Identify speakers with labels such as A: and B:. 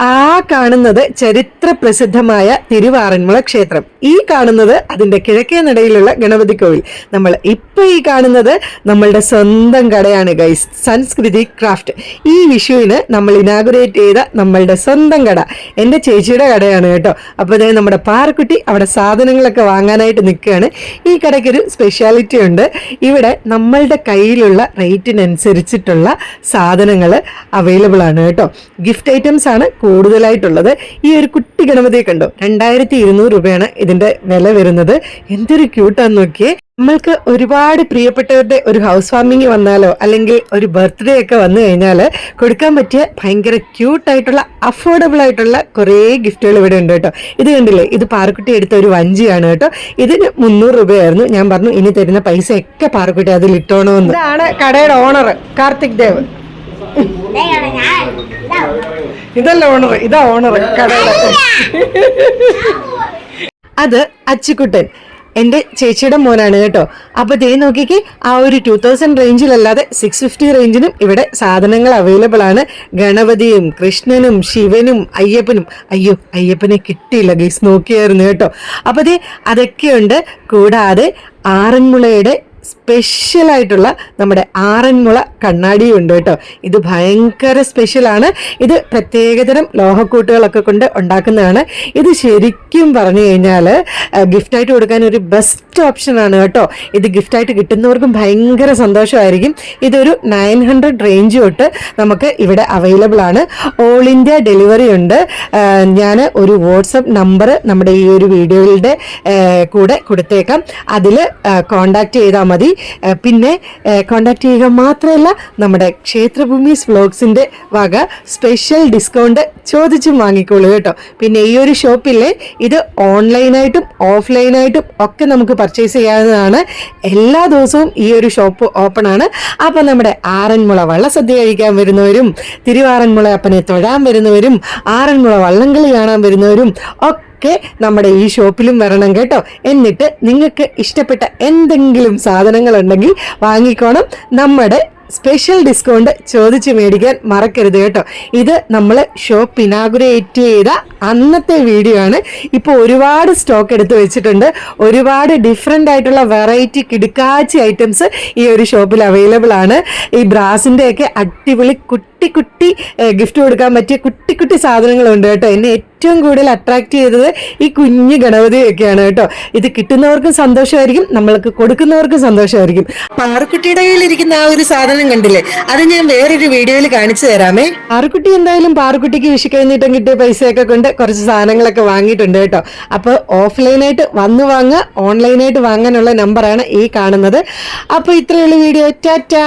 A: ആ കാണുന്നത് ചരിത്ര പ്രസിദ്ധമായ തിരുവാറന്മുള ക്ഷേത്രം. ഈ കാണുന്നത് അതിന്റെ കിഴക്കേ നടയിലുള്ള ഗണപതി കോവിൽ. നമ്മൾ ഇപ്പൊ ഈ കാണുന്നത് നമ്മളുടെ സ്വന്തം കടയാണ് ഗൈസ് സംസ്കൃതി ക്രാഫ്റ്റ്. ഈ വിഷുവിന് നമ്മൾ ഇനാഗുറേറ്റ് ചെയ്ത നമ്മളുടെ സ്വന്തം കട. എന്റെ ചേച്ചിയുടെ കടയാണ് കേട്ടോ. അപ്പോൾ ദേ നമ്മുടെ പാറക്കുട്ടി അവിടെ സാധനങ്ങളൊക്കെ വാങ്ങാനായിട്ട് നിൽക്കുകയാണ്. ഈ കടയ്ക്കൊരു സ്പെഷ്യാലിറ്റി ഉണ്ട്. ഇവിടെ നമ്മളുടെ കയ്യിലുള്ള റേറ്റിനനുസരിച്ചിട്ടുള്ള സാധനങ്ങൾ അവൈലബിൾ ആണ് കേട്ടോ. ഗിഫ്റ്റ് ഐറ്റംസ് ആണ് കൂടുതലായിട്ടുള്ളത്. ഈ ഒരു കുട്ടി ഗണപതിയെ കണ്ടോ? രണ്ടായിരത്തി ഇരുന്നൂറ് രൂപയാണ് ഇതിന്റെ വില വരുന്നത്. എന്തൊരു ക്യൂട്ടാന്ന് നോക്കിയേ. നമ്മൾക്ക് ഒരുപാട് പ്രിയപ്പെട്ടവരുടെ ഒരു ഹൗസ് വാമിങ് വന്നാലോ അല്ലെങ്കിൽ ഒരു ബർത്ത്ഡേ ഒക്കെ വന്നു കഴിഞ്ഞാൽ കൊടുക്കാൻ പറ്റിയ ഭയങ്കര ക്യൂട്ടായിട്ടുള്ള അഫോർഡബിൾ ആയിട്ടുള്ള കുറേ ഗിഫ്റ്റുകൾ ഇവിടെ ഉണ്ട് കേട്ടോ. ഇത് കണ്ടില്ലേ? ഇത് പാറക്കുട്ടി എടുത്ത ഒരു വഞ്ചിയാണ് കേട്ടോ. ഇതിന് മുന്നൂറ് രൂപയായിരുന്നു. ഞാൻ പറഞ്ഞു ഇനി തരുന്ന പൈസ ഒക്കെ പാറക്കുട്ടി അതിൽ ഇട്ടോണമെന്ന് ഇതാണ് കടയുടെ ഓണർ കാർത്തിക് ദേവ്. ഇതല്ല ഓണർ ഇതാ ഓണർ കടയുടെ അത് അച്ചിക്കുട്ടൻ എന്റെ ചേച്ചിയുടെ മോനാണ് കേട്ടോ. അപ്പൊ ദേ നോക്കിക്ക് ആ ഒരു ടൂ തൗസൻഡ് റേഞ്ചിലല്ലാതെ സിക്സ് ഫിഫ്റ്റി റേഞ്ചിനും ഇവിടെ സാധനങ്ങൾ അവൈലബിൾ ആണ്. ഗണപതിയും കൃഷ്ണനും ശിവനും അയ്യപ്പനും. അയ്യോ അയ്യപ്പനെ കിട്ടിയില്ല ഗൈസ് നോക്കിയായിരുന്നു കേട്ടോ. അപ്പൊ ദേ അതൊക്കെയുണ്ട്. കൂടാതെ ആറന്മുളയുടെ സ്പെഷ്യൽ ആയിട്ടുള്ള നമ്മുടെ ആറന്മുള കണ്ണാടിയും ഉണ്ട് കേട്ടോ. ഇത് ഭയങ്കര സ്പെഷ്യലാണ്. ഇത് പ്രത്യേകതരം ലോഹക്കൂട്ടുകളൊക്കെ കൊണ്ട് ഉണ്ടാക്കുന്നതാണ്. ഇത് ശരിക്കും പറഞ്ഞു കഴിഞ്ഞാൽ ഗിഫ്റ്റായിട്ട് കൊടുക്കാൻ ഒരു ബെസ്റ്റ് ഓപ്ഷനാണ് കേട്ടോ. ഇത് ഗിഫ്റ്റായിട്ട് കിട്ടുന്നവർക്കും ഭയങ്കര സന്തോഷമായിരിക്കും. ഇതൊരു നയൻ ഹൺഡ്രഡ് റേഞ്ച് തൊട്ട് നമുക്ക് ഇവിടെ അവൈലബിൾ ആണ്. ഓൾ ഇന്ത്യ ഡെലിവറി ഉണ്ട്. ഞാൻ ഒരു വാട്സപ്പ് നമ്പർ നമ്മുടെ ഈ ഒരു വീഡിയോയുടെ കൂടെ കൊടുത്തേക്കാം. അതിൽ കോണ്ടാക്ട് ചെയ്താൽ മതി. പിന്നെ കോണ്ടാക്ട് ചെയ്യുക മാത്രമല്ല നമ്മുടെ ക്ഷേത്രഭൂമീസ് വ്ലോഗ്സിന്റെ വക സ്പെഷ്യൽ ഡിസ്കൗണ്ട് ചോദിച്ചും വാങ്ങിക്കോളൂ കേട്ടോ. പിന്നെ ഈ ഒരു ഷോപ്പിലെ ഇത് ഓൺലൈനായിട്ടും ഓഫ്ലൈനായിട്ടും ഒക്കെ നമുക്ക് പർച്ചേസ് ചെയ്യാവുന്നതാണ്. എല്ലാ ദിവസവും ഈ ഒരു ഷോപ്പ് ഓപ്പൺ ആണ്. അപ്പം നമ്മുടെ ആറന്മുള വള്ളസദ്യ കഴിക്കാൻ വരുന്നവരും തിരുവാറന്മുള അപ്പനെ തൊഴാൻ വരുന്നവരും ആറന്മുള വള്ളംകളി കാണാൻ വരുന്നവരും ഒക്കെ ഒക്കെ നമ്മുടെ ഈ ഷോപ്പിലും വരണം കേട്ടോ. എന്നിട്ട് നിങ്ങൾക്ക് ഇഷ്ടപ്പെട്ട എന്തെങ്കിലും സാധനങ്ങളുണ്ടെങ്കിൽ വാങ്ങിക്കോണം. നമ്മുടെ സ്പെഷ്യൽ ഡിസ്കൗണ്ട് ചോദിച്ച് മേടിക്കാൻ മറക്കരുത് കേട്ടോ. ഇത് നമ്മൾ ഷോപ്പ് ഇനാഗുറേറ്റ് ചെയ്ത അന്നത്തെ വീഡിയോ ആണ്. ഇപ്പോൾ ഒരുപാട് സ്റ്റോക്ക് എടുത്ത് വെച്ചിട്ടുണ്ട്. ഒരുപാട് ഡിഫറെന്റ് ആയിട്ടുള്ള വെറൈറ്റി കിടുക്കാച്ചി ഐറ്റംസ് ഈ ഒരു ഷോപ്പിൽ അവൈലബിൾ ആണ്. ഈ ബ്രാസിന്റെയൊക്കെ അടിപൊളി അടിപൊളി കുട്ടി കുട്ടി ഗിഫ്റ്റ് കൊടുക്കാൻ പറ്റിയ കുട്ടി കുട്ടി സാധനങ്ങളുണ്ട് കേട്ടോ. എന്നെ ഏറ്റവും കൂടുതൽ അട്രാക്ട് ചെയ്തത് ഈ കുഞ്ഞു ഗണപതിയൊക്കെയാണ് കേട്ടോ. ഇത് കിട്ടുന്നവർക്കും സന്തോഷമായിരിക്കും നമ്മൾക്ക് കൊടുക്കുന്നവർക്കും സന്തോഷമായിരിക്കും. പാറുക്കുട്ടിയുടെ കയ്യിലിരിക്കുന്ന ആ ഒരു സാധനം കണ്ടില്ലേ? അത് ഞാൻ വേറൊരു വീഡിയോയിൽ കാണിച്ചു തരാമേ. പാറുക്കുട്ടി എന്തായാലും പാറുക്കുട്ടിക്ക് വിഷുക്കഴിഞ്ഞിട്ടും കിട്ടിയ പൈസയൊക്കെ കൊണ്ട് കുറച്ച് സാധനങ്ങളൊക്കെ വാങ്ങിയിട്ടുണ്ട് കേട്ടോ. അപ്പോൾ ഓഫ്ലൈനായിട്ട് വന്ന് വാങ്ങുക ഓൺലൈനായിട്ട് വാങ്ങാനുള്ള നമ്പറാണ് ഈ കാണുന്നത്. അപ്പോൾ ഇത്രയുള്ള വീഡിയോ. ടാറ്റാ.